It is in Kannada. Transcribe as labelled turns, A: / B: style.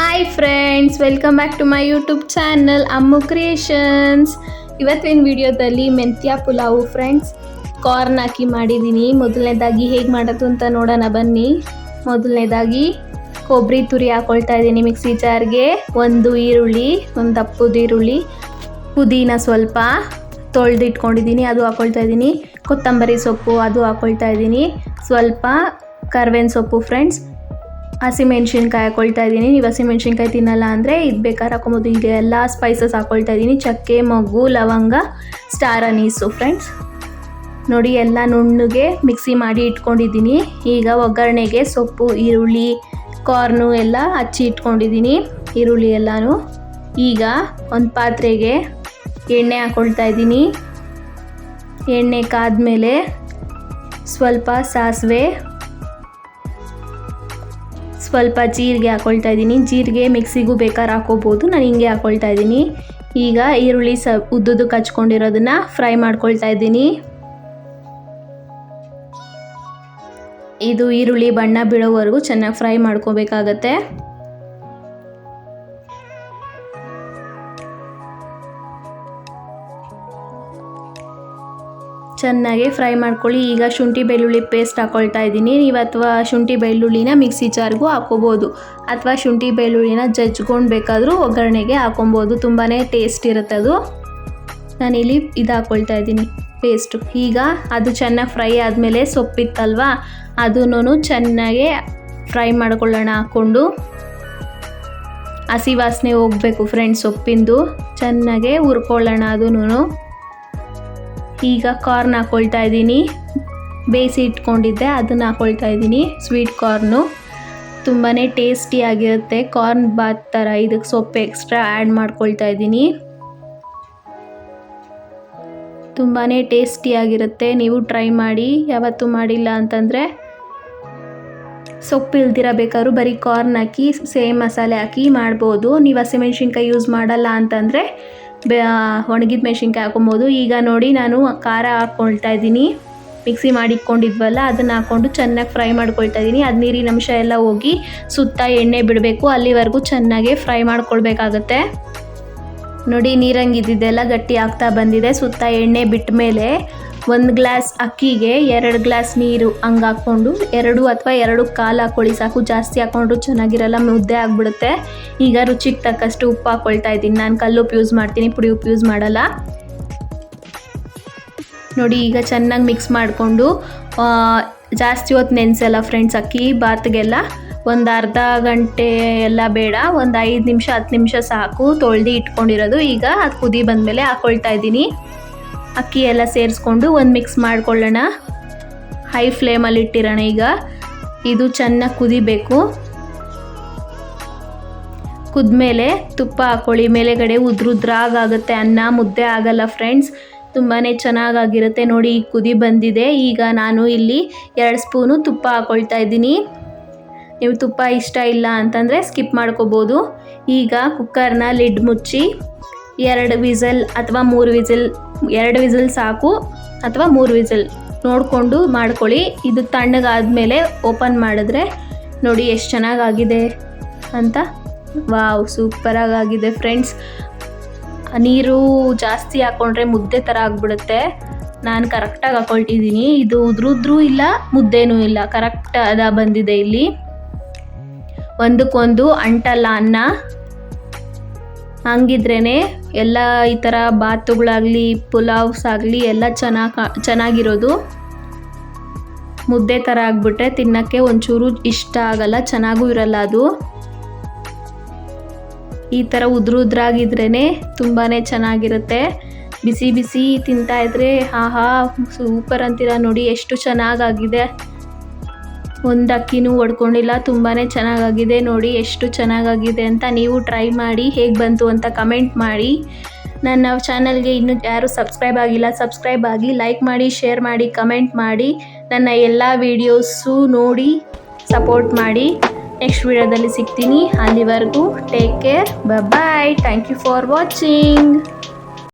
A: Hi friends welcome back to my YouTube channel Ammu creations ಇವತ್ತಿನ ವಿಡಿಯೋದಲ್ಲಿ ಮೆಂತ್ಯ ಪುಲಾವು ಫ್ರೆಂಡ್ಸ್ ಕಾರ್ನ್ ಹಾಕಿ ಮಾಡಿದ್ದೀನಿ. ಮೊದಲನೇದಾಗಿ ಹೇಗೆ ಮಾಡೋದು ಅಂತ ನೋಡೋಣ ಬನ್ನಿ. ಮೊದಲನೇದಾಗಿ ಕೊಬ್ಬರಿ ತುರಿ ಹಾಕ್ಕೊಳ್ತಾ ಇದ್ದೀನಿ ಮಿಕ್ಸಿ ಜಾರ್ಗೆ ಒಂದು ಈರುಳ್ಳಿ, ಒಂದು ದಪ್ಪದ ಈರುಳ್ಳಿ, ಪುದೀನ ಸ್ವಲ್ಪ ತೊಳೆದಿಟ್ಕೊಂಡಿದ್ದೀನಿ, ಅದು ಹಾಕೊಳ್ತಾ ಇದ್ದೀನಿ. ಕೊತ್ತಂಬರಿ ಸೊಪ್ಪು, ಅದು ಹಾಕೊಳ್ತಾ ಇದ್ದೀನಿ. ಸ್ವಲ್ಪ ಕರ್ಬೇವಿನ ಸೊಪ್ಪು ಫ್ರೆಂಡ್ಸ್ ಹಸಿಮೆಣ್ಸಿನ್ಕಾಯಿ ಹಾಕೊಳ್ತಾ ಇದ್ದೀನಿ. ನೀವು ಹಸಿಮೆಣ್ಸಿನ್ಕಾಯಿ ತಿನ್ನಲ್ಲ ಅಂದರೆ ಇದು ಬೇಕಾದ್ರೆ ಹಾಕೊಬೋದು. ಈಗ ಎಲ್ಲ ಸ್ಪೈಸಸ್ ಹಾಕೊಳ್ತಾ ಇದ್ದೀನಿ. ಚಕ್ಕೆ ಮಗ್ಗು ಲವಂಗ ಸ್ಟಾರ್ ಅನೀಸು ಫ್ರೆಂಡ್ಸ್ ನೋಡಿ ಎಲ್ಲ ನುಣ್ಣಗೆ ಮಿಕ್ಸಿ ಮಾಡಿ ಇಟ್ಕೊಂಡಿದ್ದೀನಿ. ಈಗ ಒಗ್ಗರಣೆಗೆ ಸೊಪ್ಪು, ಈರುಳ್ಳಿ ಕಾರ್ನು ಎಲ್ಲ ಹಚ್ಚಿ ಇಟ್ಕೊಂಡಿದ್ದೀನಿ. ಈರುಳ್ಳಿ ಎಲ್ಲನೂ. ಈಗ ಒಂದು ಪಾತ್ರೆಗೆ ಎಣ್ಣೆ ಹಾಕೊಳ್ತಾ ಇದ್ದೀನಿ. ಎಣ್ಣೆ ಕಾದ ಮೇಲೆ ಸ್ವಲ್ಪ ಸಾಸಿವೆ ಸ್ವಲ್ಪ ಜೀರಿಗೆ ಹಾಕ್ಕೊಳ್ತಾ ಇದ್ದೀನಿ. ಜೀರಿಗೆ ಮಿಕ್ಸಿಗೂ ಬೇಕಾದ್ರೆ ಹಾಕೋಬೋದು. ನಾನು ಹಿಂಗೆ ಹಾಕೊಳ್ತಾ ಇದ್ದೀನಿ. ಈಗ ಈರುಳ್ಳಿ ಸ ಉದ್ದುದ್ದು ಕಚ್ಕೊಂಡಿರೋದನ್ನು ಫ್ರೈ ಮಾಡ್ಕೊಳ್ತಾ ಇದ್ದೀನಿ. ಇದು ಈರುಳ್ಳಿ ಬಣ್ಣ ಬೀಳೋವರೆಗೂ ಚೆನ್ನಾಗಿ ಫ್ರೈ ಮಾಡ್ಕೋಬೇಕಾಗತ್ತೆ. ಚೆನ್ನಾಗಿ ಫ್ರೈ ಮಾಡ್ಕೊಳ್ಳಿ. ಈಗ ಶುಂಠಿ ಬೆಳ್ಳುಳ್ಳಿ ಪೇಸ್ಟ್ ಹಾಕೊಳ್ತಾ ಇದ್ದೀನಿ. ನೀವು ಅಥವಾ ಶುಂಠಿ ಬೆಳ್ಳುಳ್ಳಿನ ಮಿಕ್ಸಿ ಜಾರ್ಗೂ ಹಾಕೋಬೋದು ಅಥವಾ ಶುಂಠಿ ಬೆಳ್ಳುಳ್ಳಿನ ಜಜ್ಕೊಂಡು ಬೇಕಾದರೂ ಒಗ್ಗರಣೆಗೆ ಹಾಕೊಬೋದು ತುಂಬಾ ಟೇಸ್ಟ್ ಇರುತ್ತೆ ಅದು. ನಾನಿಲ್ಲಿ ಇದು ಹಾಕ್ಕೊಳ್ತಾ ಇದ್ದೀನಿ ಪೇಸ್ಟು. ಈಗ ಅದು ಚೆನ್ನಾಗಿ ಫ್ರೈ ಆದಮೇಲೆ ಸೊಪ್ಪಿತ್ತಲ್ವ? ಅದನ್ನು ಚೆನ್ನಾಗಿ ಫ್ರೈ ಮಾಡ್ಕೊಳ್ಳೋಣ ಹಾಕ್ಕೊಂಡು. ಹಸಿ ವಾಸನೆ ಹೋಗಬೇಕು ಫ್ರೆಂಡ್ಸ್ ಸೊಪ್ಪಿಂದು. ಚೆನ್ನಾಗೆ ಹುರ್ಕೊಳ್ಳೋಣ ಅದೂ ಈಗ ಕಾರ್ನ್ ಹಾಕ್ಕೊಳ್ತಾ ಇದ್ದೀನಿ. ಬೇಯಿಸಿ ಇಟ್ಕೊಂಡಿದ್ದೆ, ಅದನ್ನು ಹಾಕ್ಕೊಳ್ತಾ ಇದ್ದೀನಿ. ಸ್ವೀಟ್ ಕಾರ್ನು ತುಂಬಾ ಟೇಸ್ಟಿಯಾಗಿರುತ್ತೆ ಕಾರ್ನ್ ಬಾತ್ ಥರ ಇದಕ್ಕೆ ಸೊಪ್ಪು ಎಕ್ಸ್ಟ್ರಾ ಆ್ಯಡ್ ಮಾಡ್ಕೊಳ್ತಾ ಇದ್ದೀನಿ. ತುಂಬಾ ಟೇಸ್ಟಿಯಾಗಿರುತ್ತೆ ನೀವು ಟ್ರೈ ಮಾಡಿ, ಯಾವತ್ತೂ ಮಾಡಿಲ್ಲ ಅಂತಂದರೆ ಸೊಪ್ಪು ಇಲ್ದಿರ ಬೇಕಾದ್ರೂ ಬರೀ ಕಾರ್ನ್ ಹಾಕಿ ಸೇಮ್ ಮಸಾಲೆ ಹಾಕಿ ಮಾಡ್ಬೋದು. ನೀವು ಹಸಿಮೆಣ್ಸಿನ್ಕಾಯಿ ಯೂಸ್ ಮಾಡಲ್ಲ ಅಂತಂದರೆ ಒಣಗಿದ ಮೆಣಸಿನ್ಕಾಯಿ ಹಾಕೊಬೋದು ಈಗ ನೋಡಿ ನಾನು ಖಾರ ಹಾಕ್ಕೊಳ್ತಾ ಇದ್ದೀನಿ. ಮಿಕ್ಸಿ ಮಾಡಿ ಇಟ್ಕೊಂಡಿದ್ವಲ್ಲ ಅದನ್ನು ಹಾಕ್ಕೊಂಡು ಚೆನ್ನಾಗಿ ಫ್ರೈ ಮಾಡ್ಕೊಳ್ತಾ ಇದ್ದೀನಿ. ಅದು ನೀರಿನ ಅಂಶ ಎಲ್ಲ ಹೋಗಿ ಸುತ್ತ ಎಣ್ಣೆ ಬಿಡಬೇಕು. ಅಲ್ಲಿವರೆಗೂ ಚೆನ್ನಾಗಿ ಫ್ರೈ ಮಾಡ್ಕೊಳ್ಬೇಕಾಗತ್ತೆ. ನೋಡಿ ನೀರಂಗಿದ್ದೆಲ್ಲ ಗಟ್ಟಿ ಆಗ್ತಾ ಬಂದಿದೆ. ಸುತ್ತ ಎಣ್ಣೆ ಬಿಟ್ಟ ಮೇಲೆ ಒಂದು ಗ್ಲಾಸ್ ಅಕ್ಕಿಗೆ ಎರಡು ಗ್ಲಾಸ್ ನೀರು ಹಂಗೆ ಹಾಕ್ಕೊಂಡು ಎರಡು ಅಥವಾ ಎರಡು ಕಾಲು ಹಾಕ್ಕೊಳ್ಳಿ ಸಾಕು. ಜಾಸ್ತಿ ಹಾಕ್ಕೊಂಡ್ರು ಚೆನ್ನಾಗಿರಲ್ಲ, ಮುದ್ದೆ ಆಗಿಬಿಡುತ್ತೆ. ಈಗ ರುಚಿಗೆ ತಕ್ಕಷ್ಟು ಉಪ್ಪು ಹಾಕ್ಕೊಳ್ತಾ ಇದ್ದೀನಿ. ನಾನು ಕಲ್ಲುಪ್ಪು ಯೂಸ್ ಮಾಡ್ತೀನಿ, ಪುಡಿ ಉಪ್ಪು ಯೂಸ್ ಮಾಡಲ್ಲ. ನೋಡಿ, ಈಗ ಚೆನ್ನಾಗಿ ಮಿಕ್ಸ್ ಮಾಡಿಕೊಂಡು ಜಾಸ್ತಿ ಹೊತ್ತು ನೆನೆಸಲ್ಲ ಫ್ರೆಂಡ್ಸ್ ಅಕ್ಕಿ, ಬಾತ್ಗೆಲ್ಲ. ಒಂದು ಅರ್ಧ ಗಂಟೆ ಎಲ್ಲ ಬೇಡ, ಒಂದು ಐದು ನಿಮಿಷ, ಹತ್ತು ನಿಮಿಷ ಸಾಕು. ತೊಳ್ದು ಇಟ್ಕೊಂಡಿರೋದು. ಈಗ ಅದು ಕುದಿ ಬಂದಮೇಲೆ ಹಾಕ್ಕೊಳ್ತಾ ಇದ್ದೀನಿ. ಅಕ್ಕಿ ಎಲ್ಲ ಸೇರಿಸ್ಕೊಂಡು ಒಂದು ಮಿಕ್ಸ್ ಮಾಡ್ಕೊಳ್ಳೋಣ. ಹೈ ಫ್ಲೇಮಲ್ಲಿ ಇಟ್ಟಿರೋಣ ಈಗ. ಇದು ಚೆನ್ನಾಗಿ ಕುದಿಬೇಕು. ಕುದ್ಮೇಲೆ ತುಪ್ಪ ಹಾಕ್ಕೊಳ್ಳಿ ಮೇಲೆಗಡೆ ಉದ್ರುದ್ರಾಗುತ್ತೆ ಅನ್ನ ಮುದ್ದೆ ಆಗಲ್ಲ ಫ್ರೆಂಡ್ಸ್ ತುಂಬಾ ಚೆನ್ನಾಗಾಗಿರುತ್ತೆ. ನೋಡಿ ಈಗ ಕುದಿ ಬಂದಿದೆ. ಈಗ ನಾನು ಇಲ್ಲಿ ಎರಡು ಸ್ಪೂನು ತುಪ್ಪ ಹಾಕೊಳ್ತಾ ಇದ್ದೀನಿ. ನೀವು ತುಪ್ಪ ಇಷ್ಟ ಇಲ್ಲ ಅಂತಂದರೆ ಸ್ಕಿಪ್ ಮಾಡ್ಕೋಬೋದು. ಈಗ ಕುಕ್ಕರ್ನ ಲಿಡ್ ಮುಚ್ಚಿ ಎರಡು ವಿಸಲ್ ಅಥವಾ ಮೂರು ವಿಸಲ್, ಎರಡು ವಿಸಲ್ ಸಾಕು ಅಥವಾ ಮೂರು ವಿಸಲ್. ನೋಡಿಕೊಂಡು ಮಾಡ್ಕೊಳ್ಳಿ. ಇದು ತಣ್ಣಗಾದ್ಮೇಲೆ ಓಪನ್ ಮಾಡಿದ್ರೆ ನೋಡಿ ಎಷ್ಟು ಚೆನ್ನಾಗಾಗಿದೆ ಅಂತ. ವಾವ್ ಸೂಪರಾಗಿ ಆಗಿದೆ ಫ್ರೆಂಡ್ಸ್. ನೀರು ಜಾಸ್ತಿ ಹಾಕ್ಕೊಂಡ್ರೆ ಮುದ್ದೆ ಥರ ಆಗಿಬಿಡುತ್ತೆ. ನಾನು ಕರೆಕ್ಟಾಗಿ ಹಾಕೊಳ್ತಿದ್ದೀನಿ. ಇದು ಉದ್ರುದ್ರೂ ಇಲ್ಲ, ಮುದ್ದೆನೂ ಇಲ್ಲ. ಕರೆಕ್ಟ್ ಅದ ಬಂದಿದೆ ಇಲ್ಲಿ. ಒಂದಕ್ಕೊಂದು ಅಂಟಲ್ಲ ಅನ್ನ. ಹಂಗಿದ್ರೇ ಎಲ್ಲ ಈ ಥರ ಬಾತುಗಳಾಗಲಿ, ಪುಲಾವ್ಸ್ ಆಗಲಿ ಎಲ್ಲ ಚೆನ್ನಾಗಿ ಚೆನ್ನಾಗಿರೋದು. ಮುದ್ದೆ ಥರ ಆಗಿಬಿಟ್ರೆ ತಿನ್ನೋಕ್ಕೆ ಒಂಚೂರು ಇಷ್ಟ ಆಗಲ್ಲ, ಚೆನ್ನಾಗೂ ಇರಲ್ಲ ಅದು. ಈ ಥರ ಉದ್ರುದ್ರಾಗಿದ್ರೇ ತುಂಬಾ ಚೆನ್ನಾಗಿರುತ್ತೆ. ಬಿಸಿ ಬಿಸಿ ತಿಂತಾಯಿದ್ರೆ ಆಹಾ, ಸೂಪರ್ ಅಂತೀರ ನೋಡಿ, ಎಷ್ಟು ಚೆನ್ನಾಗಾಗಿದೆ. ಒಂದು ಅಕ್ಕಿನೂ ಹೊಡ್ಕೊಂಡಿಲ್ಲ. ತುಂಬಾ ಚೆನ್ನಾಗಾಗಿದೆ ನೋಡಿ, ಎಷ್ಟು ಚೆನ್ನಾಗಾಗಿದೆ ಅಂತ ನೀವು ಟ್ರೈ ಮಾಡಿ, ಹೇಗೆ ಬಂತು ಅಂತ ಕಮೆಂಟ್ ಮಾಡಿ. ನನ್ನ ಚಾನಲ್ಗೆ ಇನ್ನೂ ಯಾರು ಸಬ್ಸ್ಕ್ರೈಬ್ ಆಗಿಲ್ಲ ಸಬ್ಸ್ಕ್ರೈಬ್ ಆಗಿ ಲೈಕ್ ಮಾಡಿ ಶೇರ್ ಮಾಡಿ ಕಮೆಂಟ್ ಮಾಡಿ. ನನ್ನ ಎಲ್ಲ ವೀಡಿಯೋಸು ನೋಡಿ ಸಪೋರ್ಟ್ ಮಾಡಿ. ನೆಕ್ಸ್ಟ್ ವಿಡಿಯೋದಲ್ಲಿ ಸಿಗ್ತೀನಿ. ಅಲ್ಲಿವರೆಗೂ take care bye thank you for watching